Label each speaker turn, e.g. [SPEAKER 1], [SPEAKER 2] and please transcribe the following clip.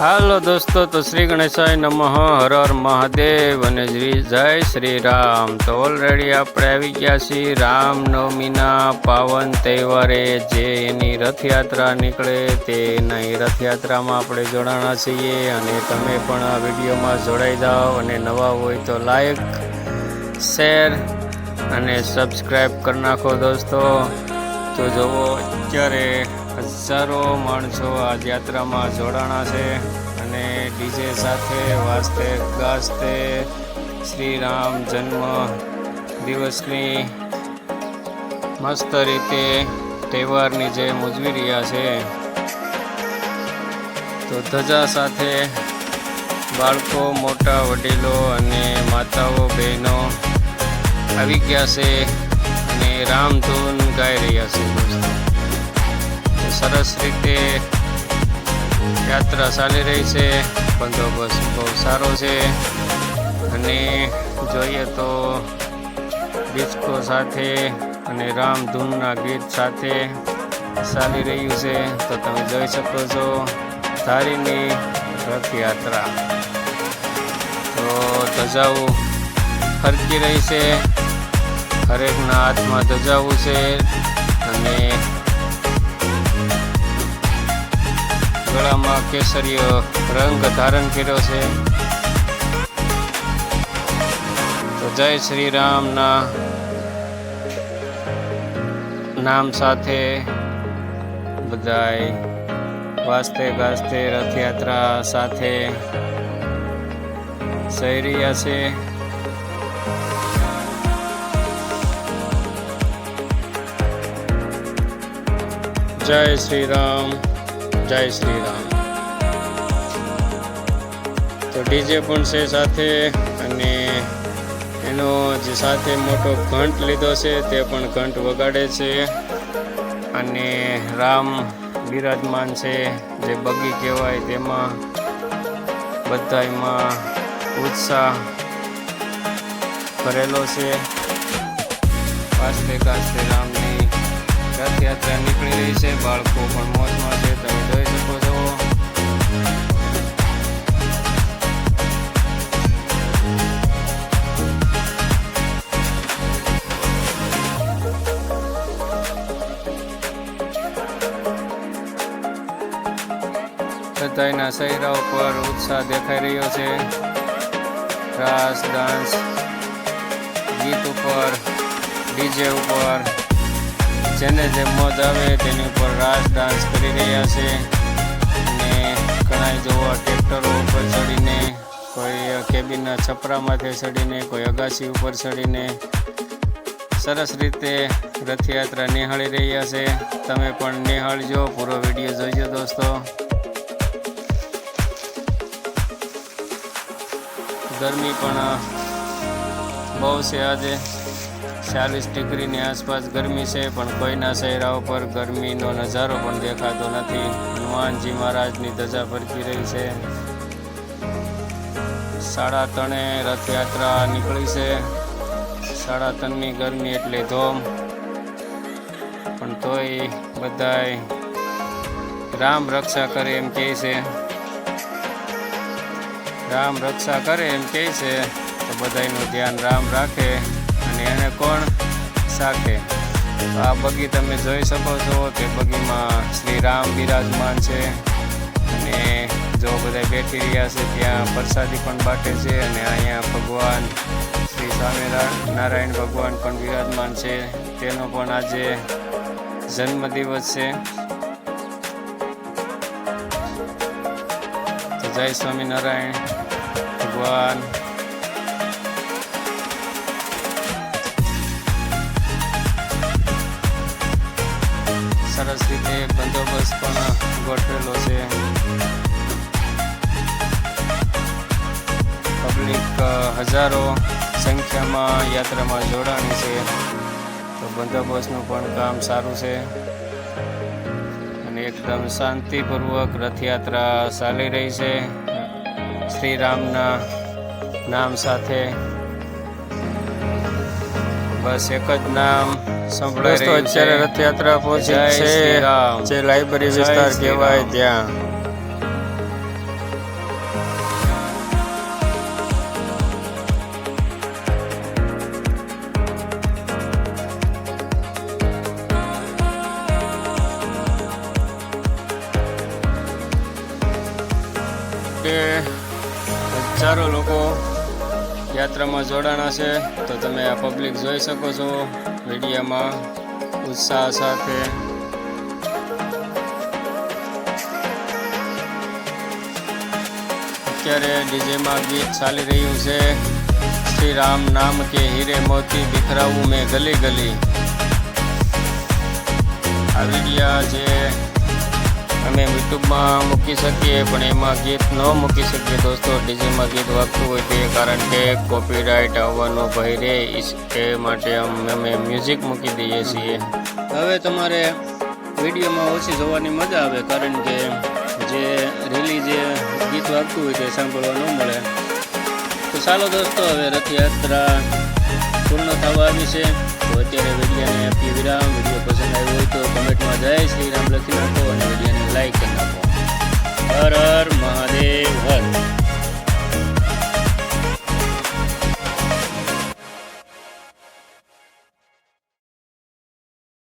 [SPEAKER 1] હાલો દોસ્તો, તો શ્રી ગણેશાય નમઃ, હર હર મહાદેવ અને શ્રી જય શ્રી રામ. તો ઓલરેડી આપણે આવી ગયા છીએ રામનવમીના પાવન તહેવારે. જે એની રથયાત્રા નીકળે તે એના રથયાત્રામાં આપણે જોડાણા છીએ. અને તમે પણ આ વિડીયોમાં જોડાઈ જાઓ અને નવા હોય તો લાઈક શેર અને સબસ્ક્રાઈબ કરી નાખો દોસ્તો. તો જુઓ, અત્યારે હજારો માણસો આ યાત્રામાં જોડાણા છે અને ડીજે સાથે વાસ્તે શ્રી રામ જન્મ દિવસની મસ્ત રીતે તહેવારની જે ઉજવી રહ્યા છે. તો ધજા સાથે બાળકો, મોટા વડીલો અને માતાઓ, બહેનો આવી ગયા છે અને રામધૂન ગાઈ રહ્યા છે. દોસ્તો સરસ રીતે યાત્રા ચાલી રહી છે. બંદોબસ્ત બહુ સારો છે. અને જોઈએ તો ડિસ્કો સાથે અને રામધૂનના ગીત સાથે ચાલી રહ્યું છે. તો તમે જોઈ શકો છો ધારીની રથયાત્રા. તો ધજાઓ ફરકી રહી છે. હરેકના હાથમાં ધજાવું છે. અને ગળામાં કેસરીય રંગ ધારણ કર્યો છે. તો જય શ્રી રામના નામ સાથે બધાય વાસ્તે ગાજતે રથયાત્રા સાથે જઈ રહ્યા છે. જય શ્રી રામ જય શ્રી રામ તો ડીજે પણ છે સાથે અને એનો જે સાથે મોટો ઘંટ લીધો છે તે પણ ઘંટ વગાડે છે. અને રામ બિરાજમાન છે જે બગી કહેવાય તેમાં બધામાં ઉત્સાહ ભરેલો છે. કાસ્તે કાસ્તે રામની રથયાત્રા નીકળી રહી છે. બાળકો પણ મોજમાં છે. તમે જોઈ શકો છો. બધાયના ચહેરા ઉપર ઉત્સાહ દેખાઈ રહ્યો છે. રાસ, ડાન્સ, ગીત ઉપર, ડીજે ઉપર જેને જે મોજ આવે તેની ઉપર રાસ ડાન્સ કરી રહ્યા છે. અને ઘણા જોવા ટ્રેક્ટરો ઉપર ચડીને, કોઈ કેબિનના છપરામાંથી ચડીને, કોઈ અગાસી ઉપર ચડીને સરસ રીતે રથયાત્રા નિહાળી રહ્યા છે. તમે પણ નિહાળજો, પૂરો વીડિયો જોઈજો દોસ્તો. ગરમી પણ બહુ છે આજે. ચાલીસ ડિગ્રીની આસપાસ ગરમી છે, પણ કોઈના ચહેરા ઉપર ગરમીનો નજારો પણ દેખાતો નથી. હનુમાનજી મહારાજની ધજા ફરકી રહી છે. સાડા ત્રણે રથયાત્રા નીકળી છે. સાડા ત્રણની ગરમી એટલે ધોમ. પણ તોય બધાય રામ રક્ષા કરે એમ કહે છે. રામ રક્ષા કરે એમ કહે છે. તો બધાયનું ધ્યાન રામ રાખે. અને એને કોણ સાકે આ બગી તમે જોઈ શકો છો તે બગીમાં શ્રી રામ બિરાજમાન છે. અને જો બધા બેઠી રહ્યા છે, ત્યાં પ્રસાદી પણ બાટે છે અને અહીંયા ભગવાન શ્રી સ્વામિનારાયણ ભગવાન પણ બિરાજમાન છે. તેનો પણ આજે જન્મદિવસ છે. જય સ્વામિનારાયણ. ભગવાન સરસ રીતે બંદોબસ્ત પણ ગોઠવેલો છે. પબ્લિક હજારો સંખ્યામાં યાત્રામાં જોડાણી છે. તો બંદોબસ્તનું પણ કામ સારું છે. અને એકદમ શાંતિપૂર્વક રથયાત્રા ચાલી રહી છે. શ્રી રામના નામ સાથે બસ એક જ નામ
[SPEAKER 2] સંભળાય
[SPEAKER 1] રહ્યું
[SPEAKER 2] અત્યારે રથયાત્રા પહોંચી છે. જે લાઇબ્રેરી વિસ્તાર કહેવાય ત્યાં.
[SPEAKER 1] હજારો લોકો યાત્રામાં જોડાણા છે, તો તમે આ પબ્લિક જોઈ શકો છો મીડિયામાં ઉત્સાહ સાથે. અત્યારે ડીજેમાં ગીત ચાલી રહ્યું છે, શ્રી રામ નામ કે હીરે મોતી બિખરાવું મેં ગલી ગલી. આ વિડીયા જે અમે યુટ્યુબમાં મૂકી શકીએ, પણ એમાં ગીત ન મૂકી શકીએ. દોસ્તો, ડીજેમાં ગીત વાગતું હોય તે કારણ કે કોપીરાઇટ આવવાનો ભય રહે. એ માટે અમ- મ્યુઝિક મૂકી દઈએ છીએ. હવે તમારે વિડીયોમાં ઓછી જોવાની મજા આવે, કારણ કે જે રીલી જે ગીત વાગતું હોય તે સાંભળવા ન મળે. તો ચાલો દોસ્તો, હવે રથયાત્રા પૂર્ણ થવા આવી છે. તો અત્યારે વિડીયોને આપીએ વિરામ. વીડિયો પસંદ આવ્યો હોય તો કમેન્ટમાં જય શ્રી રામ લખી નાખો અને વિડીયોને લાઈક